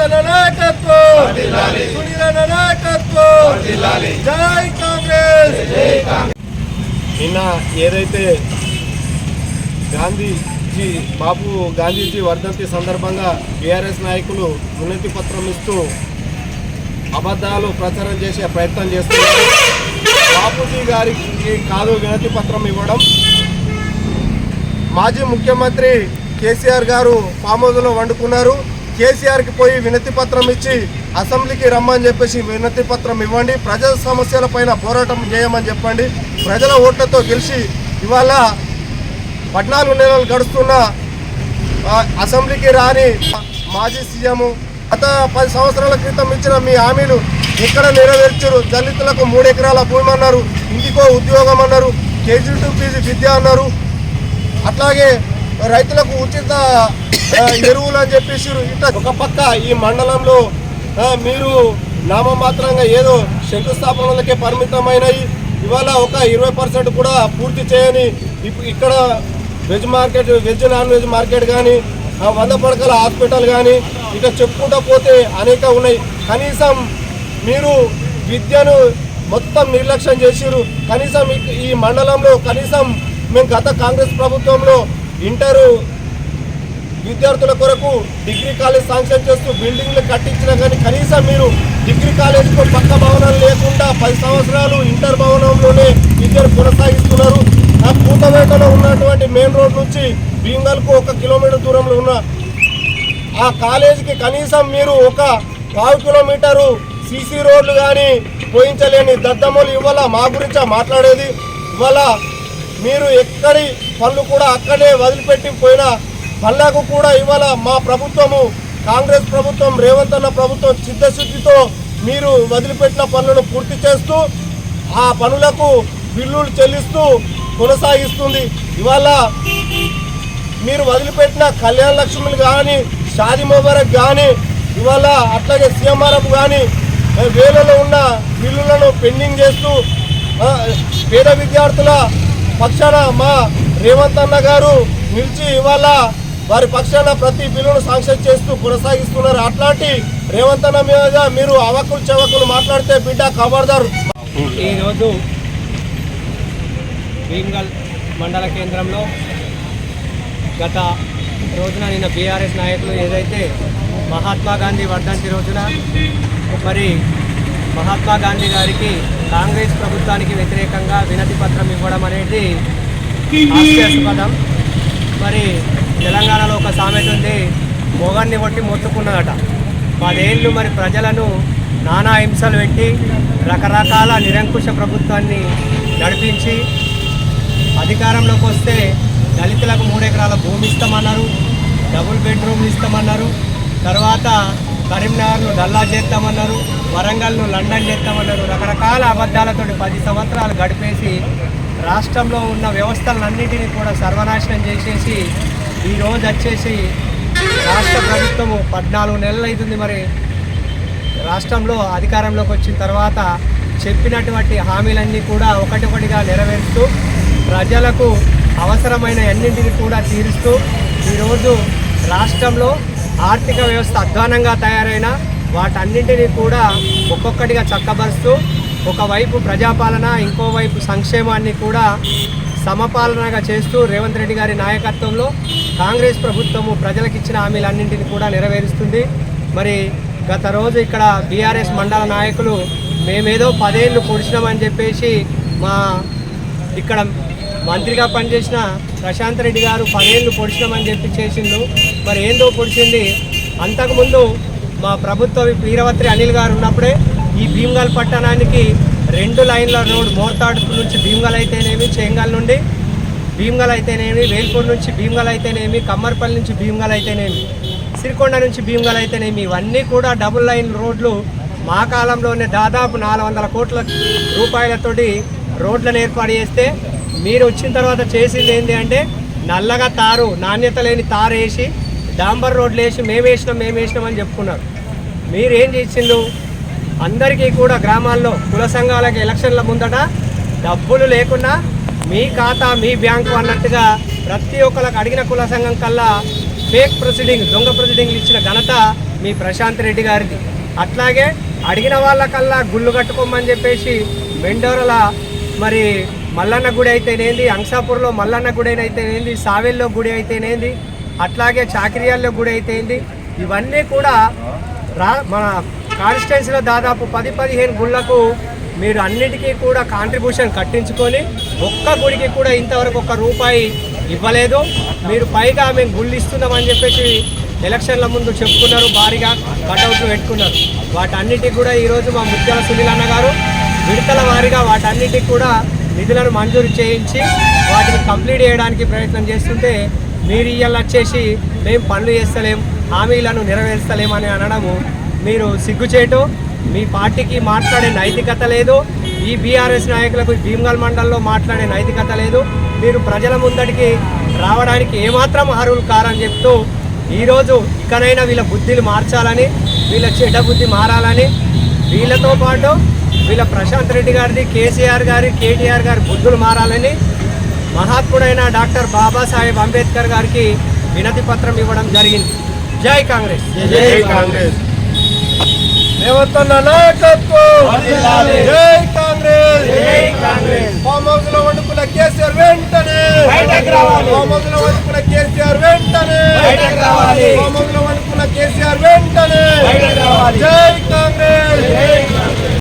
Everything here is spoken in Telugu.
యువతల నాయకత్వం! జై కాంగ్రెస్! నిన్న ఏదైతే గాంధీజీ బాబు గాంధీజీ వర్ధంతి సందర్భంగా బీఆర్ఎస్ నాయకులు ఉన్నతి పత్రం ఇస్తూ అబద్ధాలు ప్రచారం చేసే ప్రయత్నం చేస్తున్నారు. బాపూజీ గారికి కాదు వినతి పత్రం ఇవ్వడం. మాజీ ముఖ్యమంత్రి కేసీఆర్ గారు ఫామ్ వండుకున్నారు. కేసీఆర్కి పోయి వినతి పత్రం ఇచ్చి అసెంబ్లీకి రమ్మని చెప్పేసి వినతి పత్రం ఇవ్వండి. ప్రజల సమస్యల పైన పోరాటం చేయమని చెప్పండి. ప్రజల ఓట్లతో గెలిచి ఇవాళ పద్నాలుగు నెలలు గడుస్తున్న అసెంబ్లీకి రాని మాజీ సీఎం గత పది సంవత్సరాల క్రితం ఇచ్చిన మీ హామీలు ఎక్కడ నెరవేర్చారు? దళితులకు మూడు ఎకరాల భూమి అన్నారు. ఇంటికో ఉద్యోగం అన్నారు. కేజీ టు పీజీ విద్య అన్నారు. అట్లాగే రైతులకు ఉచిత ఎరువులు అని చెప్పేసి ఇట్లా ఒక పక్క ఈ మండలంలో మీరు నామమాత్రంగా ఏదో శంకుస్థాపనలకే పరిమితమైనవి ఇవాళ ఒక ఇరవై పర్సెంట్ కూడా పూర్తి చేయని ఇక్కడ veg market veg non veg market కానీ వంద పడకల హాస్పిటల్ కానీ ఇక చెప్పుకుంటూ పోతే అనేక ఉన్నాయి. కనీసం మీరు విద్యను మొత్తం నిర్లక్ష్యం చేసిరు కనీసం ఈ మండలంలో కనీసం మేము గత కాంగ్రెస్ ప్రభుత్వంలో ఇంటరు విద్యార్థుల కొరకు డిగ్రీ కాలేజ్ శాంక్షన్ చేస్తూ బిల్డింగ్లు కట్టించినా కానీ కనీసం మీరు డిగ్రీ కాలేజ్కు పక్క భవనాలు లేకుండా పది సంవత్సరాలు ఇంటర్ భవనంలోనే విద్యను కొనసాగిస్తున్నారు. ఆ కూతవేటలో ఉన్నటువంటి మెయిన్ రోడ్ నుంచి భీంగల్కు ఒక కిలోమీటర్ దూరంలో ఉన్న ఆ కాలేజీకి కనీసం మీరు ఒక పావు కిలోమీటరు సీసీ రోడ్లు కానీ పోయించలేని దద్దమ్మలు ఇవాళ మా గురించా మాట్లాడేది? ఇవాళ మీరు ఎక్కడి పనులు కూడా అక్కడే వదిలిపెట్టి పోయిన పనులకు కూడా ఇవాళ మా ప్రభుత్వము కాంగ్రెస్ ప్రభుత్వం రేవంత్ అన్న ప్రభుత్వం చిత్తశుద్ధితో మీరు వదిలిపెట్టిన పనులను పూర్తి చేస్తూ ఆ పనులకు బిల్లులు చెల్లిస్తూ కొనసాగిస్తుంది. ఇవాళ మీరు వదిలిపెట్టిన కళ్యాణ లక్ష్మిలు కానీ షాది ముబారక్ కానీ ఇవాళ అట్లాగే సీఎంఆర్ఎఫ్ కానీ వేలలో ఉన్న బిల్లులను పెండింగ్ చేస్తూ పేద విద్యార్థుల పక్షాన మా రేవంత్ అన్న గారు నిలిచి ఇవాళ వారి పక్షాన ప్రతి బిల్లును శాంక్షన్ చేస్తూ కొనసాగిస్తున్నారు. అట్లాంటి రేవంత్ అన్న మీద మీరు అవకులు చెవకులు మాట్లాడితే బిడ్డ ఖబర్దారు ఈరోజు భీమ్గల్ మండల కేంద్రంలో గత రోజున నిన్న బీఆర్ఎస్ నాయకులు ఏదైతే మహాత్మా గాంధీ వర్ధంతి రోజున మరి మహాత్మా గాంధీ గారికి కాంగ్రెస్ ప్రభుత్వానికి వ్యతిరేకంగా వినతి పత్రం ఇవ్వడం అనేది హాస్యాస్పదం. మరి తెలంగాణలో ఒక సామెత ఉంది మొగన్ని కొట్టి మొత్తుకున్నదట. పదేళ్ళు మరి ప్రజలను నానా హింసలు పెట్టి రకరకాల నిరంకుశ ప్రభుత్వాన్ని నడిపించి అధికారంలోకి వస్తే దళితులకు మూడెకరాల భూమి ఇస్తామన్నారు డబుల్ బెడ్రూమ్లు ఇస్తామన్నారు. తర్వాత కరీంనగర్ను డల్లా చేస్తామన్నారు వరంగల్ను లండన్ చేస్తామన్నారు. రకరకాల అబద్ధాలతో పది సంవత్సరాలు గడిపేసి రాష్ట్రంలో ఉన్న వ్యవస్థలన్నింటినీ కూడా సర్వనాశనం చేసేసి ఈరోజు వచ్చేసి రాష్ట్ర ప్రభుత్వము పద్నాలుగు నెలలు అవుతుంది మరి. రాష్ట్రంలో అధికారంలోకి వచ్చిన తర్వాత చెప్పినటువంటి హామీలన్నీ కూడా ఒకటొకటిగా నెరవేరుస్తూ ప్రజలకు అవసరమైన అన్నింటిని కూడా తీరుస్తూ ఈరోజు రాష్ట్రంలో ఆర్థిక వ్యవస్థ అధ్వానంగా తయారైన వాటన్నింటినీ కూడా ఒక్కొక్కటిగా చక్కబరుస్తూ ఒకవైపు ప్రజాపాలన ఇంకోవైపు సంక్షేమాన్ని కూడా సమపాలనగా చేస్తూ రేవంత్ రెడ్డి గారి నాయకత్వంలో కాంగ్రెస్ ప్రభుత్వము ప్రజలకు ఇచ్చిన హామీలన్నింటినీ కూడా నెరవేరుస్తుంది. మరి గత రోజు ఇక్కడ బీఆర్ఎస్ మండల నాయకులు మేమేదో పదేళ్ళు పొడిచినామని చెప్పేసి మా ఇక్కడ మంత్రిగా పనిచేసిన ప్రశాంత్ రెడ్డి గారు పదేళ్ళు పొడిచినామని చెప్పి చేసిండు. మరి ఏందో పొడిచింది? అంతకుముందు మా ప్రభుత్వ వీరవత్రి అనిల్ గారు ఉన్నప్పుడే ఈ భీమ్గల్ పట్టణానికి రెండు లైన్ల రోడ్ మోర్తాడు నుంచి భీమ్గల్ అయితేనేమి చేంగల్ నుండి భీమ్గల్ అయితేనేమి వేల్పూర్ నుంచి భీమ్గల్ అయితేనేమి కమ్మర్పల్లి నుంచి భీమ్గల్ అయితేనేమి సిరికొండ నుంచి భీమ్గల్ అయితేనేమి ఇవన్నీ కూడా డబుల్ లైన్ రోడ్లు మా కాలంలోనే దాదాపు నాలుగు వందల కోట్ల రూపాయలతోటి రోడ్లను ఏర్పాటు చేస్తే మీరు వచ్చిన తర్వాత చేసింది ఏంటి అంటే నల్లగా తారు నాణ్యత లేని తారు వేసి డాంబర్ రోడ్లు వేసి మేము వేసినాం మేము వేసినాం అని చెప్పుకున్నారు. మీరు ఏం చేసిండు అందరికీ కూడా గ్రామాల్లో కుల సంఘాలకు ఎలక్షన్ల ముందట డబ్బులు లేకుండా మీ ఖాతా మీ బ్యాంకు అన్నట్టుగా ప్రతి ఒక్కరికి అడిగిన కుల సంఘం కల్లా ఫేక్ ప్రొసీడింగ్ దొంగ ప్రొసీడింగ్లు ఇచ్చిన ఘనత మీ ప్రశాంత్ రెడ్డి గారిది. అట్లాగే అడిగిన వాళ్ళకల్లా గుళ్ళు కట్టుకోమని చెప్పేసి మెండోరల మరి మల్లన్న గుడి అయితేనేంది? అంసాపూర్లో మల్లన్న గుడి అయితేనేంది? సావెల్లో గుడి అయితేనేంది? అట్లాగే చాకిరియాల్లో గుడి అయితేంది? ఇవన్నీ కూడా రా మన కాన్స్టిట్యున్సీలో దాదాపు పది పదిహేను గుళ్ళకు మీరు అన్నిటికీ కూడా కాంట్రిబ్యూషన్ కట్టించుకొని ఒక్క గుడికి కూడా ఇంతవరకు ఒక్క రూపాయి ఇవ్వలేదు. మీరు పైగా మేము గుళ్ళు ఇస్తున్నామని చెప్పేసి ఎలక్షన్ల ముందు చెప్పుకున్నారు భారీగా కటౌట్లు పెట్టుకున్నారు. వాటన్నిటికి కూడా ఈరోజు మా ముత్యాల సునీల్ అన్న గారు విడతల వారీగా వాటన్నిటికి కూడా నిధులను మంజూరు చేయించి వాటిని కంప్లీట్ చేయడానికి ప్రయత్నం చేస్తుంటే మీరు ఇవాళ వచ్చేసి మేము పనులు చేస్తలేం హామీలను నెరవేర్స్తలేమని అనడము మీరు సిగ్గుచేటు. మీ పార్టీకి మాట్లాడే నైతికత లేదు. ఈ బీఆర్ఎస్ నాయకులకు భీమ్గల్ మండలంలో మాట్లాడే నైతికత లేదు. మీరు ప్రజల ముందటికి రావడానికి ఏమాత్రం అర్హులు కారని చెప్తూ ఈరోజు ఇకనైనా వీళ్ళ బుద్ధిని మార్చాలని వీళ్ళ చెడ్డ బుద్ధి మారాలని వీళ్ళతో పాటు వీళ్ళ ప్రశాంత్ రెడ్డి గారిది కేసీఆర్ గారి కేటీఆర్ గారి బుద్ధులు మారాలని మహాత్ముడైన డాక్టర్ బాబాసాహెబ్ అంబేద్కర్ గారికి వినతి పత్రం ఇవ్వడం జరిగింది. జై కాంగ్రెస్. జై కాంగ్రెస్. కాంగ్రెస్. జై కాంగ్రెస్. వండుకున్న కేసీఆర్ వెంటనే. వెంటనే. కేసీఆర్ వెంటనే. జై కాంగ్రెస్.